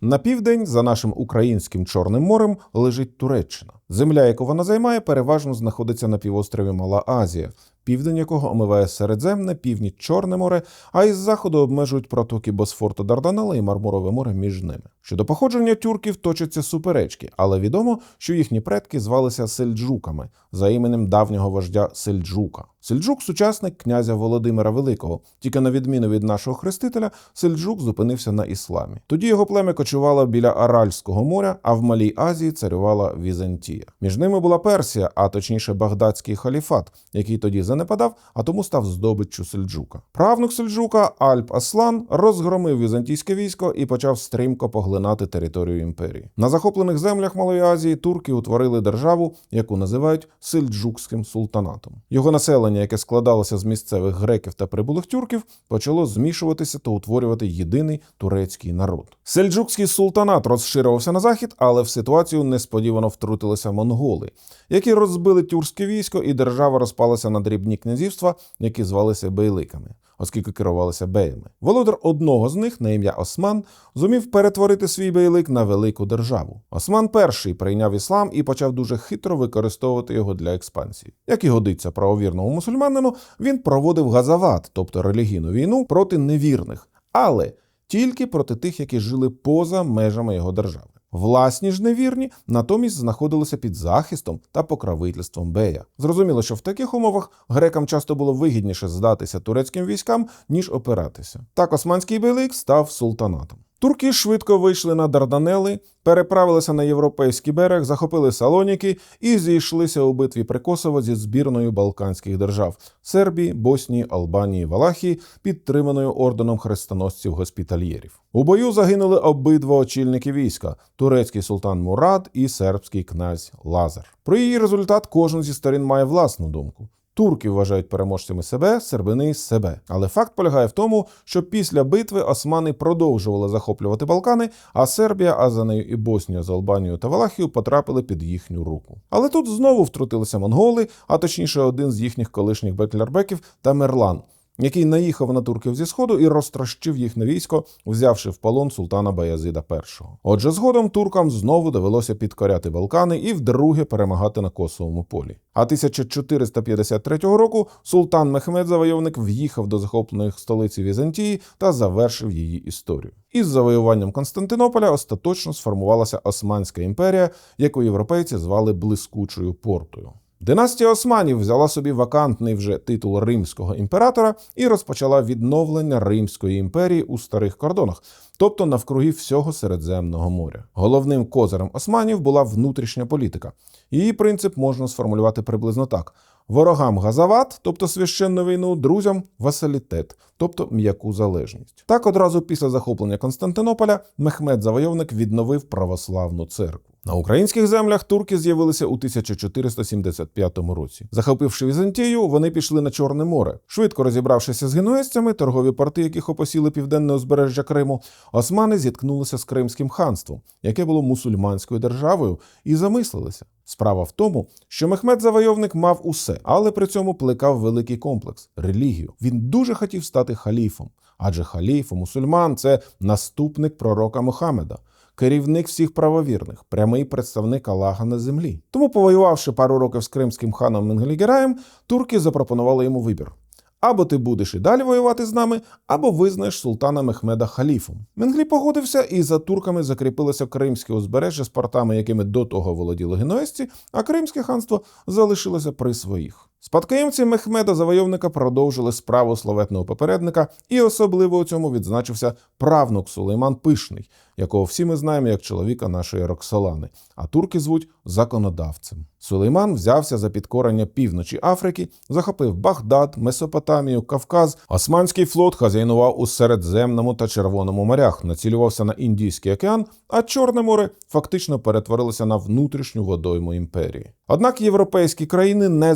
На південь, за нашим українським Чорним морем, лежить Туреччина. Земля, яку вона займає, переважно знаходиться на півострові Мала Азія, південь якого омиває Середземне, північ Чорне море, а із заходу обмежують протоки Босфорту Дарданелла і Мармурове море між ними. Щодо походження тюрків точаться суперечки, але відомо, що їхні предки звалися сельджуками за іменем давнього вождя Сельджука. Сельджук сучасник князя Володимира Великого. Тільки на відміну від нашого хрестителя, Сельджук зупинився на ісламі. Тоді його плем'я кочувало біля Аральського моря, а в Малій Азії царювала Візантія. Між ними була Персія, а точніше Багдадський халіфат, який тоді занепадав, а тому став здобиччю Сельджука. Правнук Сельджука Альп Аслан розгромив візантійське військо і почав стрімко поглинати територію імперії. На захоплених землях Малої Азії турки утворили державу, яку називають Сельджукським султанатом. Його населення, яке складалося з місцевих греків та прибулих тюрків, почало змішуватися та утворювати єдиний турецький народ. Сельджукський султанат розширювався на захід, але в ситуацію несподівано втрутилися монголи, які розбили тюркське військо, і держава розпалася на дрібні князівства, які звалися бейликами, оскільки керувалися беями. Володар одного з них, на ім'я Осман, зумів перетворити свій бейлик на велику державу. Осман перший прийняв іслам і почав дуже хитро використовувати його для експансії. Як і годиться правовірному мусульманину, він проводив газават, тобто релігійну війну проти невірних, але тільки проти тих, які жили поза межами його держави. Власні ж невірні натомість знаходилися під захистом та покровительством Бея. Зрозуміло, що в таких умовах грекам часто було вигідніше здатися турецьким військам, ніж опиратися. Так османський бейлик став султанатом. Турки швидко вийшли на Дарданели, переправилися на європейський берег, захопили Салоніки і зійшлися у битві при Косово зі збірною балканських держав Сербії, Боснії, Албанії, Валахії, підтриманою орденом хрестоносців госпітальєрів. У бою загинули обидва очільники війська: турецький султан Мурад і сербський князь Лазар. Про її результат кожен зі сторін має власну думку. Турки вважають переможцями себе, сербини себе. Але факт полягає в тому, що після битви османи продовжували захоплювати Балкани, а Сербія, а за нею і Боснія з Албанією та Валахію потрапили під їхню руку. Але тут знову втрутилися монголи, а точніше, один з їхніх колишніх беклярбеків Тамерлан, який наїхав на турків зі сходу і розтрощив їхнє військо, взявши в полон султана Баязида І. Отже, згодом туркам знову довелося підкоряти Балкани і вдруге перемагати на Косовому полі. А 1453 року султан Мехмед Завойовник в'їхав до захопленої столиці Візантії та завершив її історію. Із завоюванням Константинополя остаточно сформувалася Османська імперія, яку європейці звали блискучою портою. Династія Османів взяла собі вакантний вже титул римського імператора і розпочала відновлення Римської імперії у старих кордонах, тобто навкруги всього Середземного моря. Головним козирем османів була внутрішня політика. Її принцип можна сформулювати приблизно так: ворогам газават, тобто священну війну, друзям васалітет, тобто м'яку залежність. Так одразу після захоплення Константинополя Мехмед Завойовник відновив православну церкву. На українських землях турки з'явилися у 1475 році. Захопивши Візантію, вони пішли на Чорне море. Швидко розібравшися з генуезцями, торгові порти, яких опосіли південне узбережжя Криму, османи зіткнулися з Кримським ханством, яке було мусульманською державою, і замислилися. Справа в тому, що Мехмед Завойовник мав усе, але при цьому плекав великий комплекс релігію. Він дуже хотів стати халіфом, адже халіф мусульман це наступник пророка Мухаммеда. Керівник всіх правовірних, прямий представник Аллаха на землі. Тому, повоювавши пару років з кримським ханом Менглігераєм, турки запропонували йому вибір: або ти будеш і далі воювати з нами, або визнаєш султана Мехмеда халіфом. Менглі погодився, і за турками закріпилося кримське узбережжя з портами, якими до того володіли генуезці, а Кримське ханство залишилося при своїх. Спадкоємці Мехмеда завойовника продовжили справу славетного попередника, і особливо у цьому відзначився правнук Сулейман Пишний, якого всі ми знаємо як чоловіка нашої Роксолани, а турки звуть законодавцем. Сулейман взявся за підкорення півночі Африки, захопив Багдад, Месопотамію, Кавказ. Османський флот хазяйнував у Середземному та Червоному морях, націлювався на Індійський океан, а Чорне море фактично перетворилося на внутрішню водойму імперії. Однак європейські країни не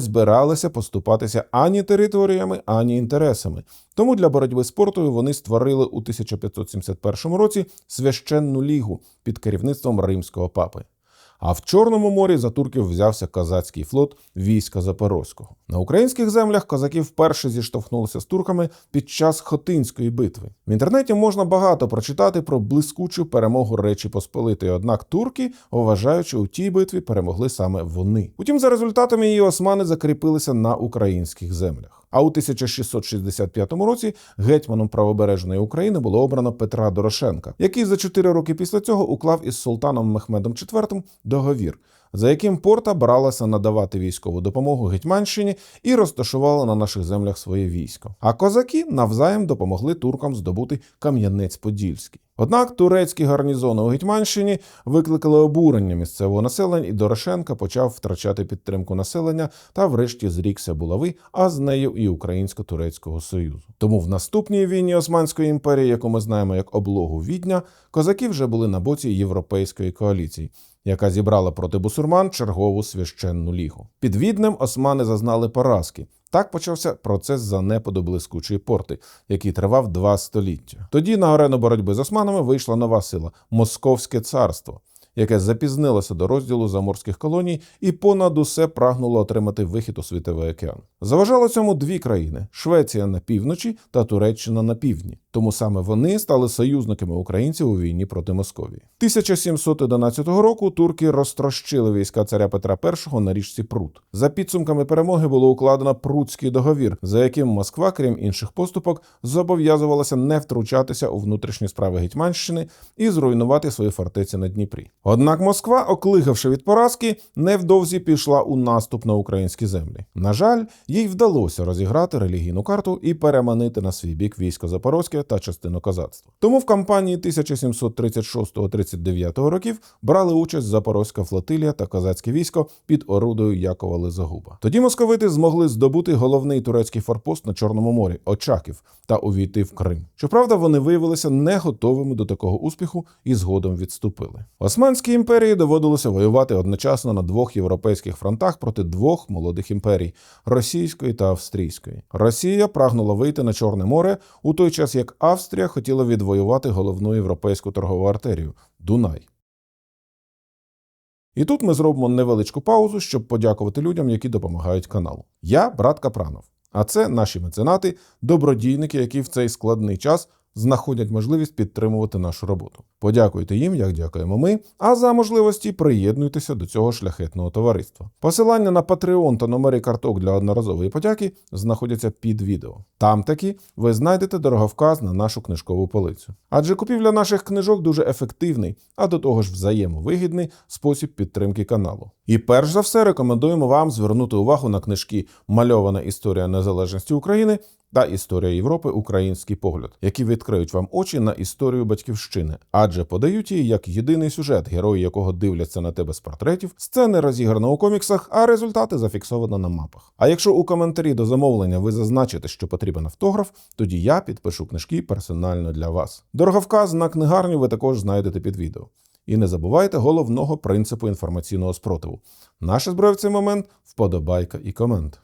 збиралися поступатися ані територіями, ані інтересами. Тому для боротьби з вони створили у 1571 році священну лігу під керівництвом римського папи. А в Чорному морі за турків взявся козацький флот війська Запорозького. На українських землях козаки вперше зіштовхнулися з турками під час Хотинської битви. В інтернеті можна багато прочитати про блискучу перемогу Речі Посполитої, однак турки, вважаючи у тій битві, перемогли саме вони. Утім, за результатами її османи закріпилися на українських землях. А у 1665 році гетьманом правобережної України було обрано Петра Дорошенка, який за чотири роки після цього уклав із султаном Мехмедом IV договір, за яким порта бралася надавати військову допомогу Гетьманщині і розташувала на наших землях своє військо. А козаки навзаєм допомогли туркам здобути Кам'янець-Подільський. Однак турецькі гарнізони у Гетьманщині викликали обурення місцевого населення, і Дорошенка почав втрачати підтримку населення та, врешті, зрікся булави, а з нею і Українсько-турецького союзу. Тому в наступній війні Османської імперії, яку ми знаємо як облогу Відня, козаки вже були на боці європейської коаліції. Яка зібрала проти бусурман чергову священну лігу. Під Віднем османи зазнали поразки. Так почався процес занепаду блискучої порти, який тривав два століття. Тоді на арену боротьби з османами вийшла нова сила Московське царство, яке запізнилося до розділу заморських колоній і понад усе прагнуло отримати вихід у світовий океан. Заважало цьому дві країни: Швеція на півночі та Туреччина на півдні. Тому саме вони стали союзниками українців у війні проти Московії. 1711 року турки розтрощили війська царя Петра І на річці Прут. За підсумками перемоги було укладено Прутський договір, за яким Москва, крім інших поступок, зобов'язувалася не втручатися у внутрішні справи Гетьманщини і зруйнувати свої фортеці на Дніпрі. Однак Москва, оклигавши від поразки, невдовзі пішла у наступ на українські землі. На жаль, їй вдалося розіграти релігійну карту і переманити на свій бік військо Запорозьке та частину козацтва. Тому в кампанії 1736-39 років брали участь Запорозька флотилія та козацьке військо під орудою Якова Лизагуба. Тоді московити змогли здобути головний турецький форпост на Чорному морі Очаків та увійти в Крим. Щоправда, вони виявилися не готовими до такого успіху і згодом відступили. Османській імперії доводилося воювати одночасно на двох європейських фронтах проти двох молодих імперій російської та австрійської. Росія прагнула вийти на Чорне море у той час, як Австрія хотіла відвоювати головну європейську торгову артерію Дунай. І тут ми зробимо невеличку паузу, щоб подякувати людям, які допомагають каналу. Я брат Капранов, а це наші меценати, добродійники, які в цей складний час знаходять можливість підтримувати нашу роботу. Подякуйте їм, як дякуємо ми. А за можливості приєднуйтеся до цього шляхетного товариства. Посилання на Patreon та номери карток для одноразової подяки знаходяться під відео. Там таки ви знайдете дороговказ на нашу книжкову полицю. Адже купівля наших книжок дуже ефективний, а до того ж взаємовигідний спосіб підтримки каналу. І перш за все рекомендуємо вам звернути увагу на книжки Мальована історія незалежності України та Історія Європи Український погляд, які відкриють вам очі на історію батьківщини, адже подають її як єдиний сюжет, герої якого дивляться на тебе з портретів, сцени розіграно у коміксах, а результати зафіксовано на мапах. А якщо у коментарі до замовлення ви зазначите, що потрібен автограф, тоді я підпишу книжки персонально для вас. Дороговказ на книгарню ви також знайдете під відео. І не забувайте головного принципу інформаційного спротиву. Наша зброя в цей момент вподобайка і комент.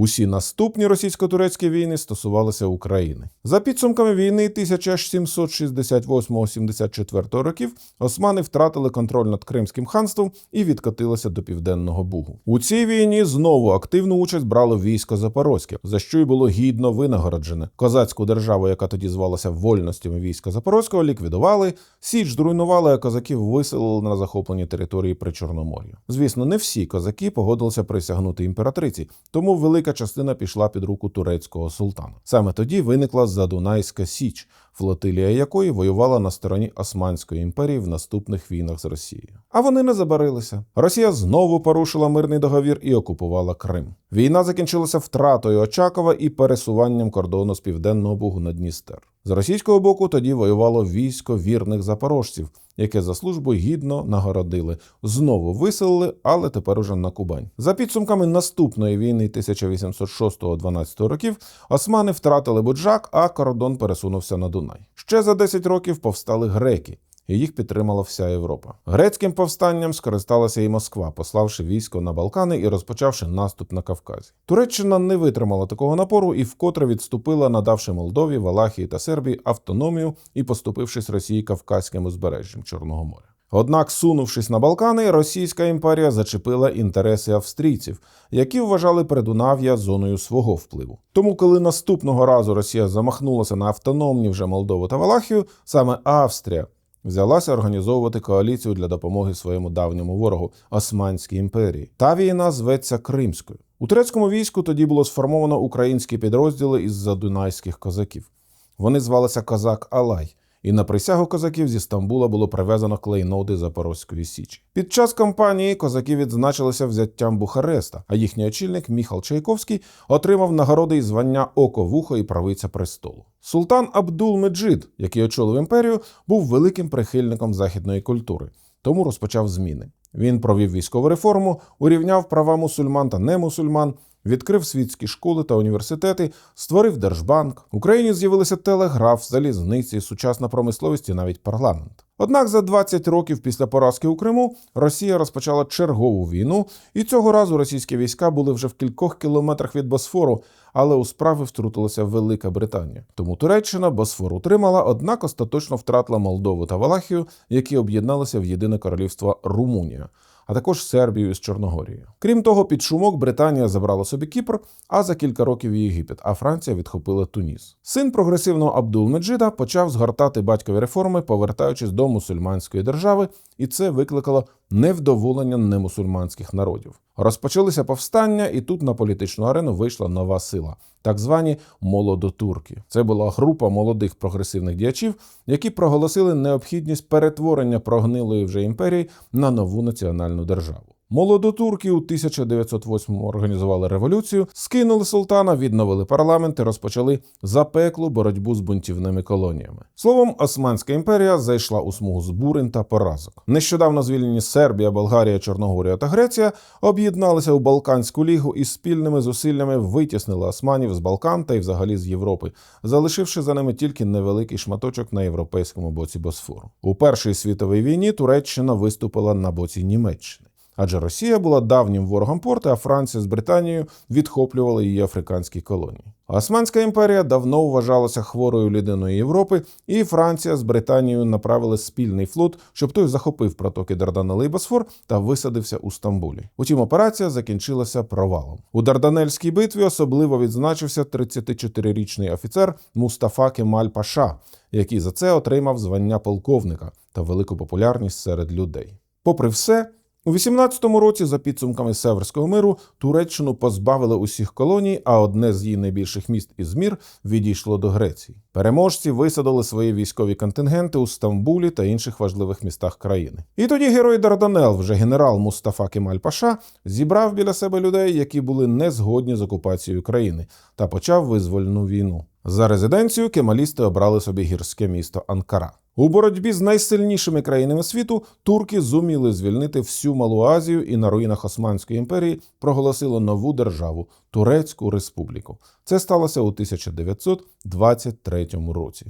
Усі наступні російсько-турецькі війни стосувалися України. За підсумками війни 1768-74 років османи втратили контроль над Кримським ханством і відкотилися до південного Бугу. У цій війні знову активну участь брало військо Запорозьке, за що й було гідно винагороджене. Козацьку державу, яка тоді звалася вольностями війська Запорозького, ліквідували, січ зруйнували, а козаків виселили на захоплені території при Чорномор'ї. Звісно, не всі козаки погодилися присягнути імператриці, тому велика частина пішла під руку турецького султана. Саме тоді виникла Задунайська Січ, флотилія якої воювала на стороні Османської імперії в наступних війнах з Росією. А вони не забарилися. Росія знову порушила мирний договір і окупувала Крим. Війна закінчилася втратою Очакова і пересуванням кордону з південного Бугу на Дністер. З російського боку тоді воювало військо вірних запорожців, яке за службу гідно нагородили. Знову виселили, але тепер уже на Кубань. За підсумками наступної війни 1806-12 років османи втратили Буджак, а кордон пересунувся на Дунай. Ще за 10 років повстали греки. І їх підтримала вся Європа. Грецьким повстанням скористалася і Москва, пославши військо на Балкани і розпочавши наступ на Кавказі. Туреччина не витримала такого напору і вкотре відступила, надавши Молдові, Валахії та Сербії автономію і поступившись Росії Кавказьким узбережжям Чорного моря. Однак, сунувшись на Балкани, Російська імперія зачепила інтереси австрійців, які вважали Придунав'я зоною свого впливу. Тому, коли наступного разу Росія замахнулася на автономні вже Молдову та Валахію, саме Австрія взялася організовувати коаліцію для допомоги своєму давньому ворогу Османській імперії. Та війна зветься Кримською. У турецькому війську тоді було сформовано українські підрозділи із задунайських козаків. Вони звалися Козак Алай, і на присягу козаків зі Стамбула було привезено клейноди Запорозької Січі. Під час кампанії козаки відзначилися взяттям Бухареста, а їхній очільник Міхал Чайковський отримав нагороди і звання Око, Вухо і правиця престолу. Султан Абдул Меджид, який очолив імперію, був великим прихильником західної культури, тому розпочав зміни. Він провів військову реформу, урівняв права мусульман та немусульман, відкрив світські школи та університети, створив держбанк. В Україні з'явилися телеграф, залізниці, сучасна промисловість і навіть парламент. Однак за 20 років після поразки у Криму Росія розпочала чергову війну, і цього разу російські війська були вже в кількох кілометрах від Босфору, але у справи втрутилася Велика Британія. Тому Туреччина Босфор утримала, однак остаточно втратила Молдову та Валахію, які об'єдналися в єдине королівство Румунія а також Сербію з Чорногорією. Крім того, під шумок Британія забрала собі Кіпр, а за кілька років Єгипет, а Франція відхопила Туніс. Син прогресивного Абдул-Меджида почав згортати батькові реформи, повертаючись до мусульманської держави, і це викликало невдоволення немусульманських народів. Розпочалися повстання, і тут на політичну арену вийшла нова сила, так звані молодотурки. Це була група молодих прогресивних діячів, які проголосили необхідність перетворення прогнилої вже імперії на нову національну державу. Молодотурки у 1908-му організували революцію, скинули султана, відновили парламент і розпочали запеклу боротьбу з бунтівними колоніями. Словом, Османська імперія зайшла у смугу збурень та поразок. Нещодавно звільнені Сербія, Болгарія, Чорногорія та Греція об'єдналися у Балканську лігу і спільними зусиллями витіснили османів з Балкан та й взагалі з Європи, залишивши за ними тільки невеликий шматочок на європейському боці Босфору. У Першій світовій війні Туреччина виступила на боці Німеччини адже Росія була давнім ворогом порти, а Франція з Британією відхоплювали її африканські колонії. Османська імперія давно вважалася хворою людиною Європи, і Франція з Британією направили спільний флот, щоб той захопив протоки Дарданели і Босфор та висадився у Стамбулі. Утім, операція закінчилася провалом. У Дарданельській битві особливо відзначився 34-річний офіцер Мустафа Кемаль Паша, який за це отримав звання полковника та велику популярність серед людей. Попри все. У 18-му році, за підсумками Северського миру, Туреччину позбавили усіх колоній, а одне з її найбільших міст Ізмір відійшло до Греції. Переможці висадили свої військові контингенти у Стамбулі та інших важливих містах країни. І тоді герой Дарданел, вже генерал Мустафа Кемаль Паша, зібрав біля себе людей, які були не згодні з окупацією країни, та почав визвольну війну. За резиденцію кемалісти обрали собі гірське місто Анкара. У боротьбі з найсильнішими країнами світу турки зуміли звільнити всю Малу Азію і на руїнах Османської імперії проголосили нову державу Турецьку Республіку. Це сталося у 1923 році.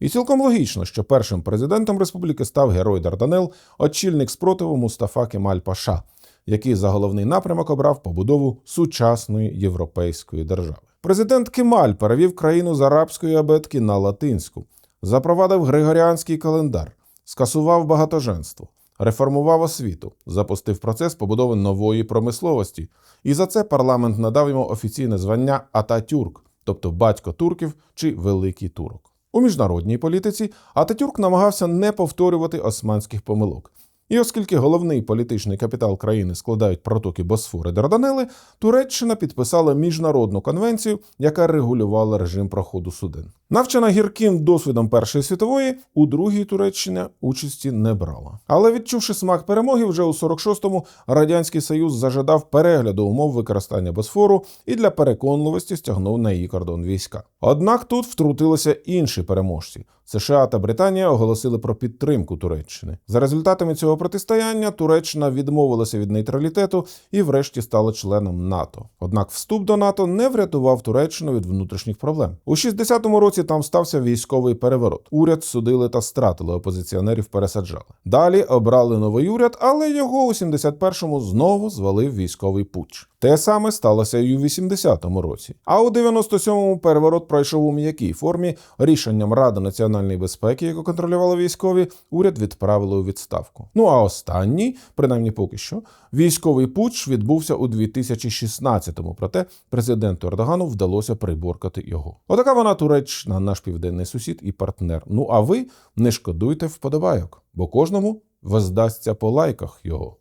І цілком логічно, що першим президентом республіки став герой Дарданел, очільник спротиву Мустафа Кемаль Паша, який за головний напрямок обрав побудову сучасної європейської держави. Президент Кемаль перевів країну з арабської абетки на латинську запровадив Григоріанський календар, скасував багатоженство, реформував освіту, запустив процес побудови нової промисловості, і за це парламент надав йому офіційне звання Ататюрк, тобто батько турків чи великий турок. У міжнародній політиці Ататюрк намагався не повторювати османських помилок. І оскільки головний політичний капітал країни складають протоки Босфори Дарданели, Туреччина підписала міжнародну конвенцію, яка регулювала режим проходу суден. Навчена гірким досвідом Першої світової, у другій Туреччина участі не брала. Але відчувши смак перемоги, вже у 46-му радянський союз зажадав перегляду умов використання Босфору і для переконливості стягнув на її кордон війська. Однак тут втрутилися інші переможці. США та Британія оголосили про підтримку Туреччини. За результатами цього збройного протистояння Туреччина відмовилася від нейтралітету і, врешті, стала членом НАТО. Однак вступ до НАТО не врятував Туреччину від внутрішніх проблем. У 60-му році там стався військовий переворот. Уряд судили та стратили, опозиціонерів пересаджали. Далі обрали новий уряд, але його у 71-му знову звалив військовий путч. Те саме сталося і у 80-му році. А у 97-му переворот пройшов у м'якій формі. Рішенням Ради національної безпеки, яку контролювали військові, уряд відправили у відставку. А останній, принаймні поки що, військовий путч відбувся у 2016-му. Проте президенту Ердогану вдалося приборкати його. Отака вона Туреччина, наш південний сусід і партнер. Ну а ви не шкодуйте вподобайок, бо кожному воздасться по лайках його.